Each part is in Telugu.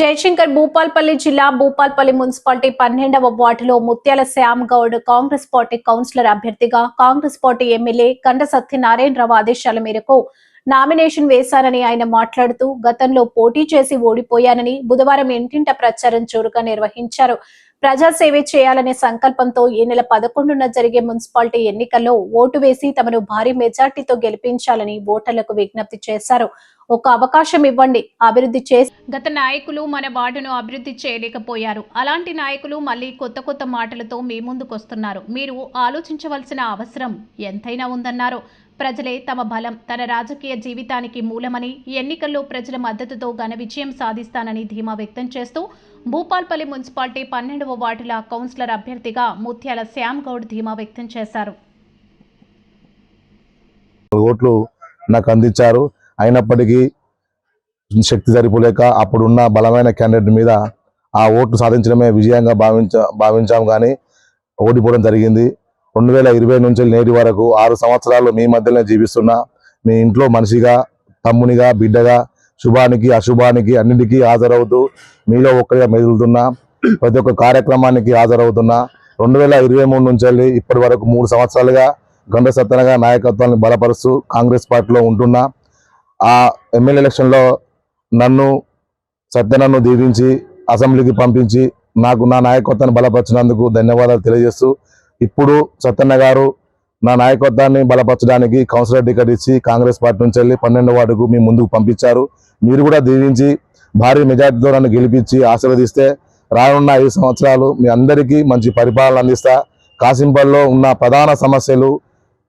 జయశంకర్ భూపాల్పల్లి జిల్లా భూపాల్పల్లి మున్సిపాలిటీ పన్నెండవ వార్డులో Mutyala Shyam Goud Congress party councillor అభ్యర్థిగా కాంగ్రెస్ పార్టీ ఎమ్మెల్యే కండ సత్యనారాయణరావు ఆదేశాల మేరకు నామినేషన్ వేశారని ఆయన మాట్లాడుతూ గతంలో పోటీ చేసి ఓడిపోయానని బుధవారం ఇంటింట ప్రచారం చోరుగా నిర్వహించారు. ప్రజాసేవ చేయాలనే సంకల్పంతో ఈ నెల పదకొండున జరిగే మున్సిపాలిటీ ఎన్నికల్లో ఓటు వేసి తమను భారీ మెజార్టీతో గెలిపించాలని ఓటర్లకు విజ్ఞప్తి చేశారు. ఒక అవకాశం ఇవ్వండి అభివృద్ధి చేసి గత నాయకులు మన వార్డును అభివృద్ధి చేయలేకపోయారు. అలాంటి నాయకులు మళ్ళీ కొత్త కొత్త మాటలతో మీ ముందుకొస్తున్నారు. మీరు ఆలోచించవలసిన అవసరం ఎంతైనా ఉందన్నారు. ప్రజలే తమ బలం తన రాజకీయ జీవితానికి మూలమని ఈ ఎన్నికల్లో ప్రజల మద్దతుతో ఘన విజయం సాధిస్తానని ధీమా వ్యక్తం చేస్తూ భూపాల్పల్లి మున్సిపాలిటీ పన్నెండవ వార్డుల కౌన్సిలర్ అభ్యర్థిగా ముత్యాల శ్యామ్ గౌడ్ ధీమా వ్యక్తం చేశారు. ఓట్లు నాకు అందించారు. అయినప్పటికీ శక్తి సరిపోలేక అప్పుడున్న బలమైన క్యాండిడేట్ మీద ఆ ఓట్లు సాధించడమే విజయంగా భావించ భావించాం కానీ ఓడిపోవడం జరిగింది. రెండు వేల ఇరవై నుంచి నేటి వరకు ఆరు సంవత్సరాలు మీ మధ్యనే జీవిస్తున్నా. మీ ఇంట్లో మనిషిగా తమ్మునిగా బిడ్డగా శుభానికి అశుభానికి అన్నిటికీ హాజరవుతూ మీలో ఒక్కరిగా మెదులుతున్నా. ప్రతి ఒక్క కార్యక్రమానికి హాజరవుతున్నా. రెండు వేల ఇరవై మూడు నుంచి వెళ్ళి ఇప్పటి వరకు మూడు సంవత్సరాలుగా గండ సత్తనగా నాయకత్వాన్ని బలపరుస్తూ కాంగ్రెస్ పార్టీలో ఉంటున్నా. ఆ ఎమ్మెల్యే ఎలక్షన్లో నన్ను సత్యనన్ను దీవించి అసెంబ్లీకి పంపించి నాకు నా నాయకత్వాన్ని బలపరిచినందుకు ధన్యవాదాలు తెలియజేస్తూ ఇప్పుడు సత్యన్న గారు నా నాయకత్వాన్ని బలపరచడానికి కౌన్సిలర్ టికెట్ ఇచ్చి కాంగ్రెస్ పార్టీ నుంచి వెళ్ళి పన్నెండు వార్డుకు మీ ముందుకు పంపించారు. మీరు కూడా దీవించి భారీ మెజార్టీతో నన్ను గెలిపించి ఆశీర్వదిస్తే రానున్న ఐదు సంవత్సరాలు మీ అందరికీ మంచి పరిపాలన అందిస్తా. కాసింపల్లో ఉన్న ప్రధాన సమస్యలు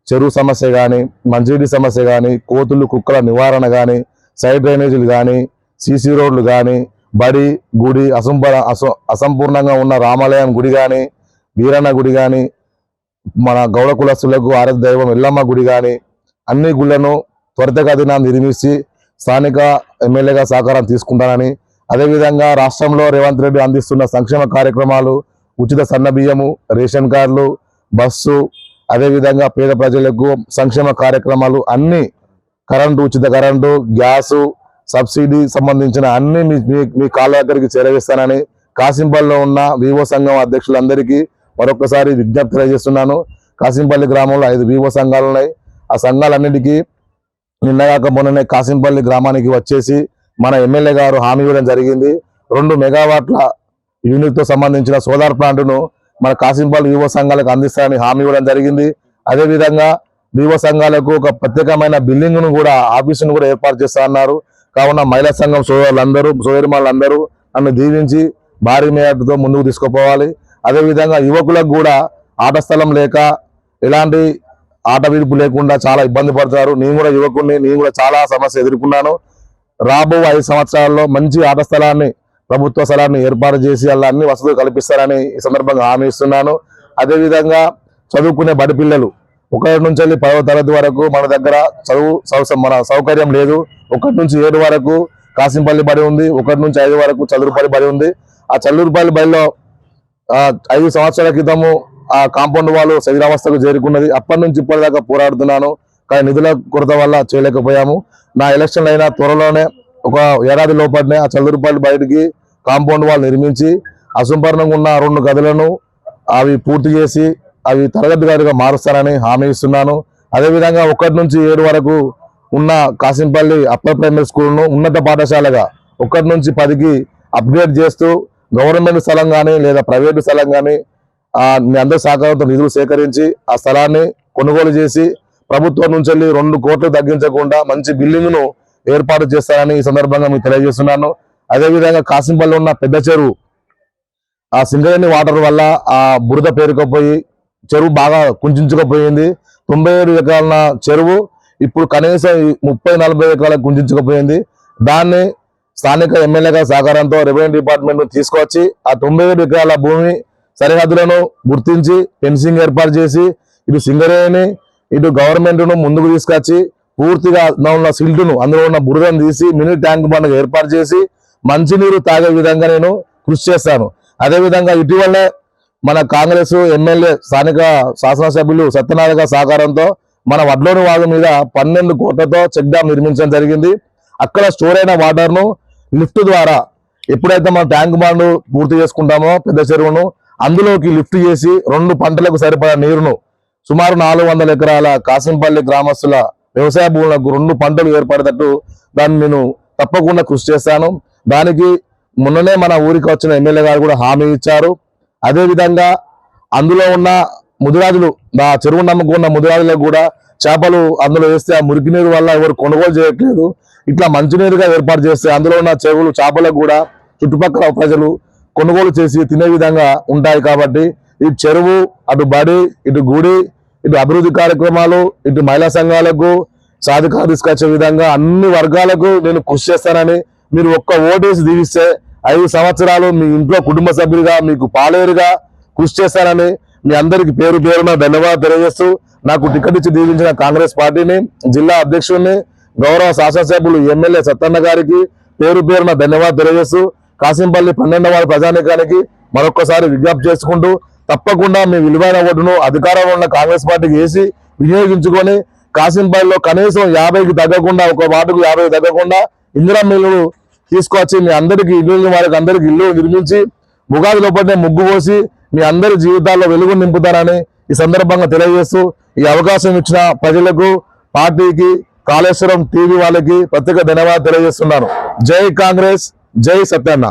చెరువు సమస్య కానీ మంచినీటి సమస్య కానీ కోతులు కుక్కల నివారణ కానీ సైడ్ డ్రైనేజీలు కానీ సీసీ రోడ్లు కానీ బడి గుడి అసంప అస- అసంపూర్ణంగా ఉన్న రామాలయం గుడి కానీ వీరన్న గుడి కానీ మన గౌడ కులస్తులకు ఆరాధ దైవం ఎల్లమ్మ గుడి కానీ అన్ని గుళ్ళను త్వరితగతిన నిర్మించి స్థానిక ఎమ్మెల్యేగా సహకారం తీసుకుంటానని అదేవిధంగా రాష్ట్రంలో రేవంత్ రెడ్డి అందిస్తున్న సంక్షేమ కార్యక్రమాలు ఉచిత సన్న బియ్యము రేషన్ కార్డులు బస్సు అదేవిధంగా పేద ప్రజలకు సంక్షేమ కార్యక్రమాలు అన్ని కరెంటు ఉచిత కరెంటు గ్యాసు సబ్సిడీ సంబంధించిన అన్ని మీ మీ- కాళ్ళ దగ్గరికి చేరవేస్తానని కాసింపల్లో ఉన్న వివో సంఘం అధ్యక్షులందరికీ మరొకసారి విజ్ఞప్తి తెలియజేస్తున్నాను. కాసింపల్లి గ్రామంలో ఐదు వివో సంఘాలు ఉన్నాయి. ఆ సంఘాలన్నిటికీ నిన్నగాక మొన్ననే కాసింపల్లి గ్రామానికి వచ్చేసి మన ఎమ్మెల్యే గారు హామీ ఇవ్వడం జరిగింది. రెండు మెగావాట్ల యూనిట్తో సంబంధించిన సోలార్ ప్లాంట్ను మన కాసింపల్లి వివో సంఘాలకు అందిస్తారని హామీ ఇవ్వడం జరిగింది. అదేవిధంగా వివో సంఘాలకు ఒక ప్రత్యేకమైన బిల్డింగ్ను కూడా ఆఫీసును కూడా ఏర్పాటు చేస్తా అన్నారు. కావున మహిళా సంఘం సోదరులందరూ సోదరిమాలందరూ నన్ను దీవించి భారీ మేయర్తో ముందుకు తీసుకుపోవాలి. అదేవిధంగా యువకులకు కూడా ఆట స్థలం లేక ఎలాంటి ఆట విడుపు లేకుండా చాలా ఇబ్బంది పడతారు. నేను కూడా యువకుడిని నేను కూడా చాలా సమస్య ఎదుర్కొన్నాను. రాబో ఐదు సంవత్సరాల్లో మంచి ఆట స్థలాన్ని ప్రభుత్వ స్థలాన్ని ఏర్పాటు చేసి అలా అన్ని వసతులు కల్పిస్తారని ఈ సందర్భంగా హామీ ఇస్తున్నాను. అదేవిధంగా చదువుకునే బడి పిల్లలు ఒకటి నుంచి వెళ్ళి పదవ తరగతి వరకు మన దగ్గర చదువు మన సౌకర్యం లేదు. ఒకటి నుంచి ఏడు వరకు కాసింపల్లి బడి ఉంది ఒకటి నుంచి ఐదు వరకు చదురుపల్లి బడి ఉంది. ఆ చదురుపల్లి బడిలో ఐదు సంవత్సరాల క్రితము ఆ కాంపౌండ్ వాళ్ళు శరీరావస్థకు చేరుకున్నది. అప్పటి నుంచి ఇప్పటిదాకా పోరాడుతున్నాను. కానీ నిధుల కొరత వల్ల చేయలేకపోయాము. నా ఎలక్షన్ అయినా త్వరలోనే ఒక ఏడాది లోపలనే ఆ చదురుపల్లి బయటికి కాంపౌండ్ వాళ్ళు నిర్మించి అసంపూర్ణంగా ఉన్న రెండు గదులను అవి పూర్తి చేసి అవి తరగతి గదిగా మారుస్తారని హామీ ఇస్తున్నాను. అదేవిధంగా ఒకటి నుంచి ఏడు వరకు ఉన్న కాసింపల్లి అప్పర్ ప్రైమరీ స్కూల్ను ఉన్నత పాఠశాలగా ఒకటి నుంచి పదికి అప్గ్రేడ్ చేస్తూ గవర్నమెంట్ స్థలం కానీ లేదా ప్రైవేటు స్థలం కానీ ఆ, మీ అందరి సహకారంతో నిధులు సేకరించి ఆ స్థలాన్ని కొనుగోలు చేసి ప్రభుత్వం నుంచి వెళ్ళి రెండు కోట్లు తగ్గించకుండా మంచి బిల్డింగ్ను ఏర్పాటు చేస్తారని ఈ సందర్భంగా మీకు తెలియజేస్తున్నాను. అదేవిధంగా కాసింపల్లి ఉన్న పెద్ద చెరువు ఆ సింగరేణి వాటర్ వల్ల ఆ బురద పేరుకపోయి చెరువు బాగా కుంచుకుపోయింది తొంభై ఏడు ఎకరాల చెరువు ఇప్పుడు కనీసం ముప్పై నలభై ఎకరాలకు కుంచుకుపోయింది దాన్ని స్థానిక ఎమ్మెల్యేగా సహకారంతో రెవెన్యూ డిపార్ట్మెంట్ తీసుకొచ్చి ఆ తొంభై ఏడు ఎకరాల భూమి సరిహద్దులను గుర్తించి ఫెన్సింగ్ ఏర్పాటు చేసి ఇటు సింగరేణి ఇటు గవర్నమెంట్ను ముందుకు తీసుకొచ్చి పూర్తిగా ఉన్న సిల్టును అందులో ఉన్న బురదను తీసి మినీ ట్యాంక్ బండ్ ఏర్పాటు చేసి మంచినీరు తాగే విధంగా నేను కృషి చేస్తాను. అదేవిధంగా ఇటీవలే మన కాంగ్రెస్ ఎమ్మెల్యే స్థానిక శాసనసభ్యులు సత్యనారాయణ సహకారంతో మన వడ్లోని వాగు మీద పన్నెండు కోట్లతో చెక్ డ్యామ్ నిర్మించడం జరిగింది. అక్కడ స్టోర్ అయిన వాటర్ను లిఫ్ట్ ద్వారా ఎప్పుడైతే మనం ట్యాంక్ బాండ్ పూర్తి చేసుకుంటామో పెద్ద చెరువును అందులోకి లిఫ్ట్ చేసి రెండు పంటలకు సరిపడా నీరును సుమారు నాలుగు వందల ఎకరాల కాసింపల్లి గ్రామస్తుల వ్యవసాయ భూములకు రెండు పంటలు ఏర్పడేటట్టు దాన్ని నేను తప్పకుండా కృషి చేస్తాను. దానికి మొన్ననే మన ఊరికి వచ్చిన ఎమ్మెల్యే గారు కూడా హామీ ఇచ్చారు. అదేవిధంగా అందులో ఉన్న ముదిరాజులు ఆ చెరువు నమ్మకం ఉన్న ముదిరాజులకు కూడా చేపలు అందులో వేస్తే ఆ మురికి నీరు వల్ల ఎవరు కొనుగోలు చేయట్లేదు. ఇట్లా మంచినీరుగా ఏర్పాటు చేస్తే అందులో ఉన్న చెరువులు చేపలకు కూడా చుట్టుపక్కల ప్రజలు కొనుగోలు చేసి తినే విధంగా ఉంటాయి కాబట్టి ఈ చెరువు అటు బడి ఇటు గుడి ఇటు అభివృద్ధి కార్యక్రమాలు ఇటు మహిళా సంఘాలకు సాధికారు తీసుకొచ్చే విధంగా అన్ని వర్గాలకు నేను కృషి చేస్తానని మీరు ఒక్క ఓటేసి దీవిస్తే ఐదు సంవత్సరాలు మీ ఇంట్లో కుటుంబ సభ్యులుగా మీకు పాలేరుగా కృషి చేస్తానని మీ అందరికి పేరు పేరున ధన్యవాదాలు తెలియజేస్తూ నాకు టికెట్ ఇచ్చి దీవించిన కాంగ్రెస్ పార్టీని జిల్లా అధ్యక్షుడిని గౌరవ శాసనసభ్యులు ఎమ్మెల్యే సత్తన్న గారికి పేరు పేరున ధన్యవాదాలు తెలియజేస్తూ కాసింపల్లి పన్నెండవ వార్డు మరొకసారి విజ్ఞప్తి చేసుకుంటూ తప్పకుండా మీ విలువైన ఓటును అధికారంలో ఉన్న కాంగ్రెస్ పార్టీకి వేసి వినియోగించుకొని కాసింపల్లిలో కనీసం యాభైకి తగ్గకుండా ఒక వార్డుకు యాభై తగ్గకుండా ఇందిరా మిల్లులు తీసుకొచ్చి మీ అందరికి ఇల్లు వారికి అందరికి ఇల్లు నిర్మించి ఉగాది లోపలనే ముగ్గు పోసి మీ అందరి జీవితాల్లో వెలుగు నింపుతారని ఈ సందర్భంగా తెలియజేస్తూ ఈ అవకాశం ఇచ్చిన ప్రజలకు పార్టీకి కాళేశ్వరం టీవీ వాళ్ళకి ప్రత్యేక ధన్యవాదాలు తెలియజేస్తున్నాను. జై కాంగ్రెస్ జై సత్యన్న.